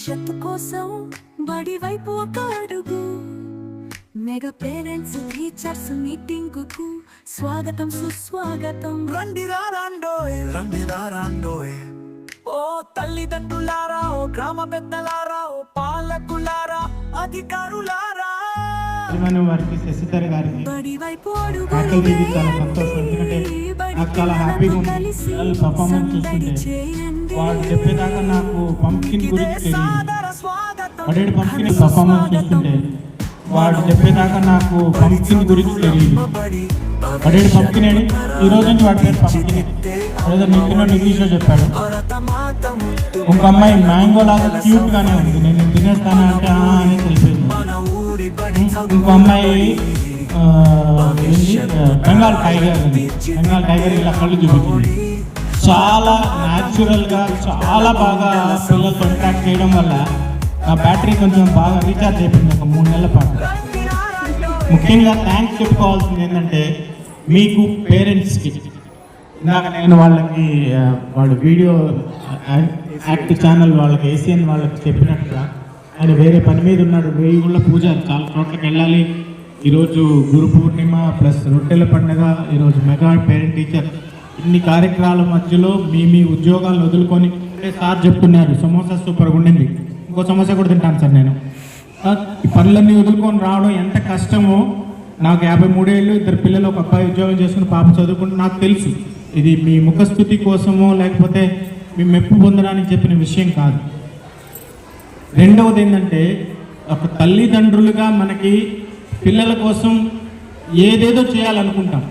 కోసం బడి వైపు ఒక అడుగు. మెగా పేరెంట్స్ టీచర్స్ మీటింగ్కు స్వాగతం సుస్వాగతం. రండి రాండోయ్. రండి రాండోయ్. ఓ తల్లిదండ్రులారా ఓ గ్రామ పెద్దలారా ఓ పాలకులారా అధికారులారా. వారికి శశిధర్ గారికి చాలా సంతోషం. ఎందుకంటే చాలా హ్యాపీగా ఉంది. పర్ఫార్మెన్స్ చూస్తుంటే. వాళ్ళు చెప్పేదాకా నాకు పంకిన్ గురించి తెలియదు అడేడు పంకిన్ పర్ఫార్మెన్స్ చూస్తుంటే వాడు చెప్పేదాకా నాకు పంకిన్ గురించి తెలియదు అడేడు పంకిన్ అని ఈ రోజు నుంచి వాడి పేరు పంకిన్ నిన్న ఇంగ్లీష్లో చెప్పాడు. ఇంకో అమ్మాయి మ్యాంగో లాగా క్యూట్ గానే ఉంది. నేను తినేస్తానా అంటే ఆ అని బడి ఇంకో అమ్మాయి ఏంది? బెంగాల్ టైగర్ ఉంది. బెంగాల్ టైగర్ ఇలా కళ్ళు చూపించింది. చాలా న్యాచురల్గా చాలా బాగా పిల్లలతో ఇంట్రాక్ట్ చేయడం వల్ల నా బ్యాటరీ కొంచెం బాగా రీఛార్జ్ అయిపోయింది ఒక మూడు నెలల పాటు. ముఖ్యంగా థ్యాంక్స్ చెప్పుకోవాల్సింది ఏంటంటే మీకు పేరెంట్స్కి ఇందాక నేను వాళ్ళకి వాళ్ళ వీడియో యాక్ట్ ఛానల్ వాళ్ళకి ఏసీఎన్ వాళ్ళకి చెప్పినట్టుగా ఆయన వేరే పని మీద ఉన్నాడు. వెయ్యి గుళ్ళ పూజ చాలా చోట్లకి వెళ్ళాలి. ఈరోజు గురు పూర్ణిమ ప్లస్ రొట్టెల పండుగ ఈరోజు మెగా పేరెంట్ టీచర్ ఇన్ని కార్యక్రమాల మధ్యలో మీ మీ ఉద్యోగాలు వదులుకొని సార్ చెప్తున్నారు? సమోసా సూపర్గా ఉండింది. ఇంకో సమోసా కూడా తింటాను సార్ నేను. పనులన్నీ వదులుకొని రావడం ఎంత కష్టమో నాకు యాభై మూడేళ్ళు ఇద్దరు పిల్లలు ఒక అబ్బాయి ఉద్యోగం చేసుకుని పాప చదువుకుంటే నాకు తెలుసు. ఇది మీ ముఖస్థుతి కోసమో లేకపోతే మీ మెప్పు పొందడానికి చెప్పిన విషయం కాదు. రెండవది ఏంటంటే ఒక తల్లిదండ్రులుగా మనకి పిల్లల కోసం ఏదేదో చేయాలనుకుంటాం.